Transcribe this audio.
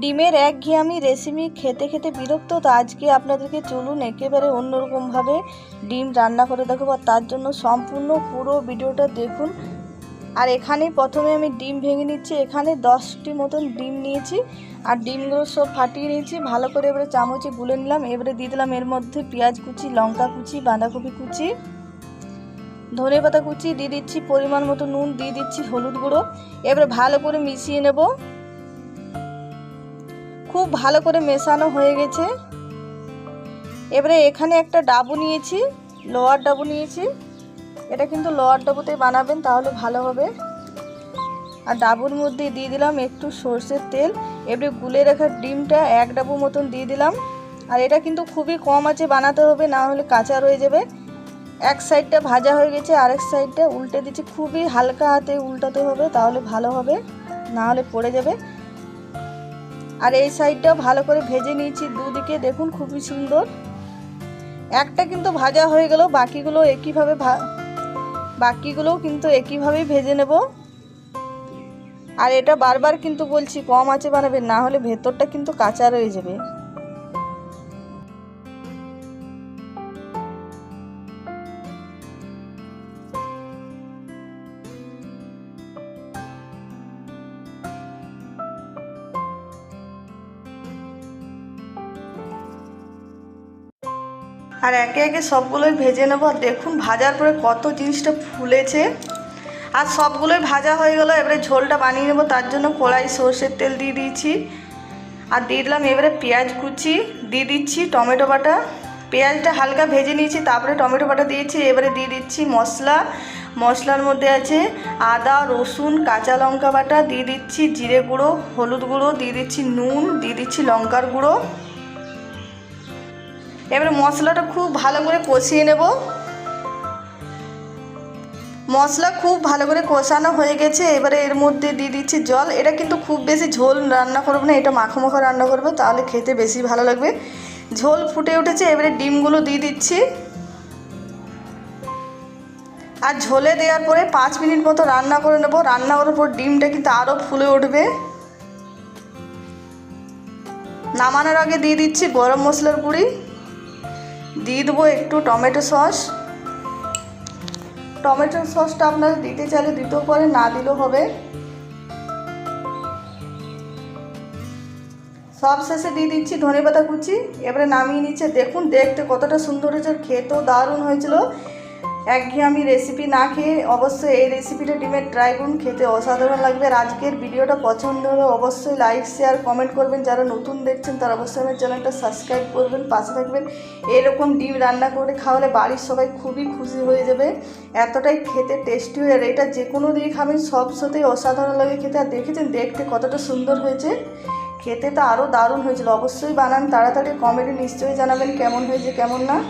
ডিমের এক ঘি আমি রেসিপি খেতে খেতে বিরক্ত, তো আজকে আপনাদেরকে চলুন একেবারে অন্যরকমভাবে ডিম রান্না করে দেখাবো আর তার জন্য সম্পূর্ণ পুরো ভিডিওটা দেখুন। আর এখানে প্রথমে আমি ডিম ভেঙে নিচ্ছি, এখানে দশটি মতন ডিম নিয়েছি আর ডিমগুলো সব ফাটিয়ে নিয়েছি, ভালো করে এবারে চামচে গুলে নিলাম, এবারে দিয়ে দিলাম এর মধ্যে পেঁয়াজ কুচি, লঙ্কা কুচি, বাঁধাকপি কুচি, ধনে পাতা কুচি, দিয়ে দিচ্ছি পরিমাণ মতো নুন, দিয়ে দিচ্ছি হলুদ গুঁড়ো, এবারে ভালো করে মিশিয়ে নেব। খুব ভালো করে মেশানো হয়ে গেছে। এবারে এখানে একটা ডাবু নিয়েছি, লোয়ার ডাবু নিয়েছি। এটা কিন্তু লোয়ার ডাবুতে বানাবেন, তাহলে ভালো হবে। আর ডাবুর মধ্যে দিয়ে দিলাম একটু সর্ষের তেল। এবারে গুলে রাখা ডিমটা এক ডাবু মতন দিয়ে দিলাম। আর এটা কিন্তু খুবই কম আছে, বানাতে হবে, না হলে কাঁচা রয়ে যাবে। এক সাইডটা ভাজা হয়ে গেছে, আরেক সাইডটা উল্টে দিচ্ছি। খুবই হালকা হাতে উল্টাতে হবে, তাহলে ভালো হবে, না হলে পড়ে যাবে। আর এই সাইডটা ভালো করে ভেজে নিয়েছি দুদিকে, দেখুন খুবই সুন্দর। একটা কিন্তু ভাজা হয়ে গেল, বাকিগুলো একইভাবে বাকিগুলোও কিন্তু একইভাবেই ভেজে নেব। আর এটা বারবার কিন্তু বলছি, কম আছে বানাবেন, না হলে ভেতরটা কিন্তু কাঁচা রয়ে যাবে। আর একে একে সবগুলোই ভেজে নেব। আর দেখুন ভাজার পরে কত জিনিসটা ফুলেছে। আর সবগুলোই ভাজা হয়ে গেলো, এবারে ঝোলটা বানিয়ে নেব, তার জন্য কড়াই সর্ষের তেল দিয়ে দিয়েছি। আর দিয়ে দিলাম এবারে পেঁয়াজ কুচি, দিয়ে দিচ্ছি টমেটো বাটা। পেঁয়াজটা হালকা ভেজে নিয়েছি, তারপরে টমেটো বাটা দিয়েছি, এবারে দিয়ে দিচ্ছি মশলা। মশলার মধ্যে আছে আদা, রসুন, কাঁচা লঙ্কা বাটা, দিয়ে দিচ্ছি জিরে গুঁড়ো, হলুদ গুঁড়ো, দিয়ে দিচ্ছি নুন, দিয়ে দিচ্ছি লঙ্কার গুঁড়ো। এবারে মশলাটা খুব ভালো করে কষিয়ে নেব। মশলা খুব ভালো করে কষানো হয়ে গেছে, এবারে এর মধ্যে দিয়ে দিচ্ছি জল। এটা কিন্তু খুব বেশি ঝোল রান্না করব না, এটা মাখো মাখো রান্না করব, তাহলে খেতে বেশি ভালো লাগবে। ঝোল ফুটে উঠেছে, এবারে ডিমগুলো দিয়ে দিচ্ছি। আর ঝোলে দেওয়ার পরে পাঁচ মিনিট মতো রান্না করে নেব, রান্না করার পর ডিমটা কিন্তু আরও ফুলে উঠবে। নামানোর আগে দিয়ে দিচ্ছি গরম মশলার গুঁড়ি। দিয়ে দেবো একটু টমেটো সস। টমেটো সসটা আপনারা দিতে চাইলে দিতেও পারে না দিলেও হবে। সব শেষে দিয়ে দিচ্ছি ধনে পাতা কুচি। এবারে নামিয়ে নিচ্ছে। দেখুন, দেখতে কতটা সুন্দর হয়েছে খেতেও দারুণ হয়েছিল। একঘেয়েমি রেসিপি না খেয়ে অবশ্যই এই রেসিপিটা ডিমের ট্রাই করুন, খেতে অসাধারণ লাগবে। আর আজকের ভিডিওটা পছন্দ হলে অবশ্যই লাইক শেয়ার কমেন্ট করবেন। যারা নতুন দেখছেন, তারা অবশ্যই আমার চ্যানেলটা সাবস্ক্রাইব করবেন, পাশে থাকবেন। এরকম ডিম রান্না করে খাওয়ালে বাড়ির সবাই খুবই খুশি হয়ে যাবে। এতটাই খেতে টেস্টি হয়ে। আর এটা যে কোনো দিয়ে খাবেন, সব সাথেই অসাধারণ লাগে খেতে। আর দেখেছেন, দেখতে কতটা সুন্দর হয়েছে? খেতে তো আরও দারুণ হয়েছিল। অবশ্যই বানান, তাড়াতাড়ি কমেন্টে নিশ্চয়ই জানাবেন কেমন হয়েছে, কেমন না।